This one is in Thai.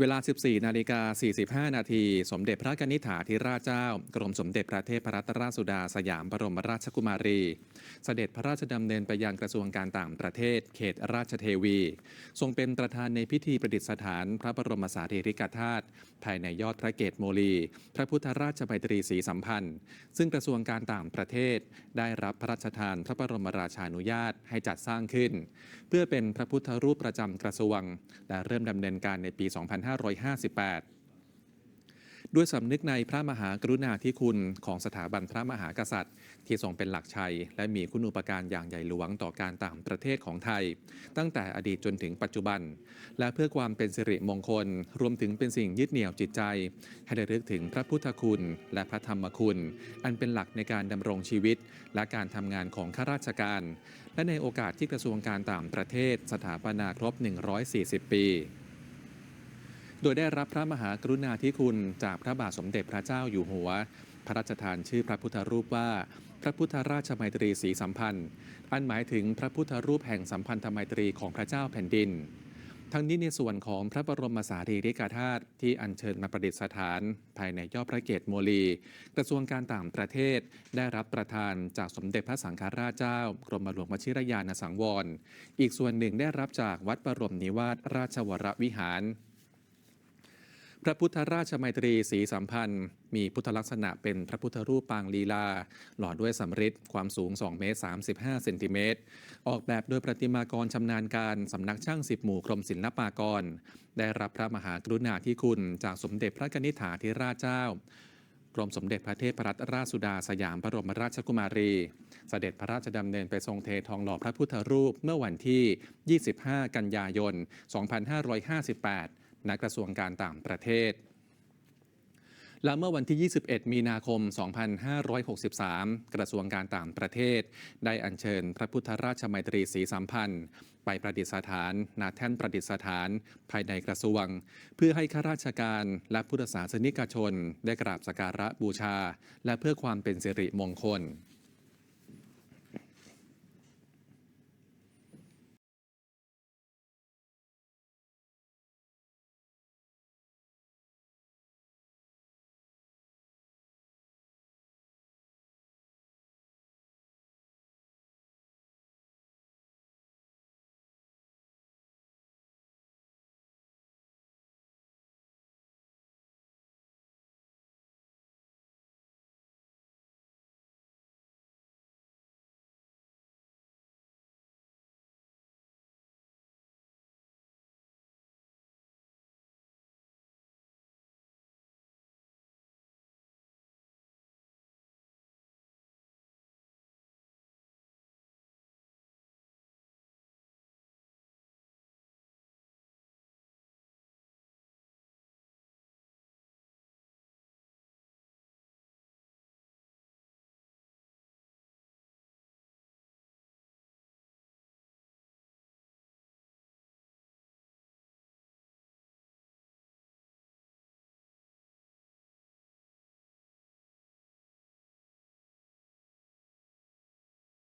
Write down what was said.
เวลา 14 นาฬิกา 45 นาที สมเด็จพระกนิษฐาธิราชเจ้า กรมสมเด็จพระเทพรัตนราชสุดาสยามบรมราชกุมารี เสด็จพระราชดำเนินไปยังกระทรวงการต่างประเทศ เขตราชเทวี ทรงเป็นประธานในพิธีประดิษฐาน พระบรมสารีริกธาตุภายในยอดพระเกศโมลี พระพุทธราชมัยตรีศรีสัมพันธ์ ซึ่งกระทรวงการต่างประเทศ ได้รับพระราชทานพระบรมราชานุญาตให้จัดสร้างขึ้น เพื่อเป็นพระพุทธรูปประจำกระทรวง และเริ่มดำเนินการในปี 2 5 2558 ด้วยสำนึกในพระมหากรุณาธิคุณของสถาบันพระมหากษัตริย์ ที่ทรงเป็นหลักชัย และมีคุณูปการอย่างใหญ่หลวงต่อการต่างประเทศของไทย ตั้งแต่อดีตจนถึงปัจจุบัน และเพื่อความเป็นสิริมงคล รวมถึงเป็นสิ่งยึดเหนี่ยวจิตใจ ให้ระลึกถึงพระพุทธคุณและพระธรรมคุณ อันเป็นหลักในการดำรงชีวิต และการทำงานของข้าราชการและในโอกาสที่กระทรวงการต่างประเทศ สถาปนาครบ 140 ปี โดยได้รับพระมหากรุณาธิคุณจากพระบาทสมเด็จพระเจ้าอยู่หัว พระราชทานชื่อพระพุทธรูปว่า พระพุทธราชมัยตรีศรีสัมพันธ์ อันหมายถึงพระพุทธรูปแห่งสัมพันธไมตรีของพระเจ้าแผ่นดิน ทั้งนี้ในส่วนของพระบรมสารีริกธาตุที่อัญเชิญมาประดิษฐาน ภายในยอดพระเกศโมลี กระทรวงการต่างประเทศ ได้รับประทานจากสมเด็จพระสังฆราชเจ้า กรมหลวงวชิรยานสังวร อีกส่วนหนึ่งได้รับจากวัดบรมนิวาสราชวรวิหาร พระพุทธราชมัยตรีศรีสัมพันธ์ มีพุทธลักษณะเป็นพระพุทธรูปปางลีลา หล่อด้วยสำริดความสูง 2 เมตร 35 เซนติเมตร ออกแบบโดยประติมากรชำนาญการสำนักช่างสิบหมู่กรมศิลปากร ได้รับพระมหากรุณาธิคุณ จากสมเด็จพระนิษฐาธิราชเจ้ากรมสมเด็จพระเทพรัตนราชสุดาสยามบรมราชกุมารีเสด็จพระราชดำเนินไปทรงเททองหล่อพระพุทธรูปเมื่อวันที่ 25 กันยายน 2558 ณกระทรวงการต่างประเทศ และเมื่อวันที่ 21 มีนาคม 2563 กระทรวงการต่างประเทศ ได้อัญเชิญพระพุทธราชมัยตรีศรีสัมพันธ์ไปประดิษฐานณแท่นประดิษฐานภายในกระทรวง เพื่อให้ข้าราชการและพุทธศาสนิกชน ได้กราบสักการะบูชา และเพื่อความเป็นสิริมงคล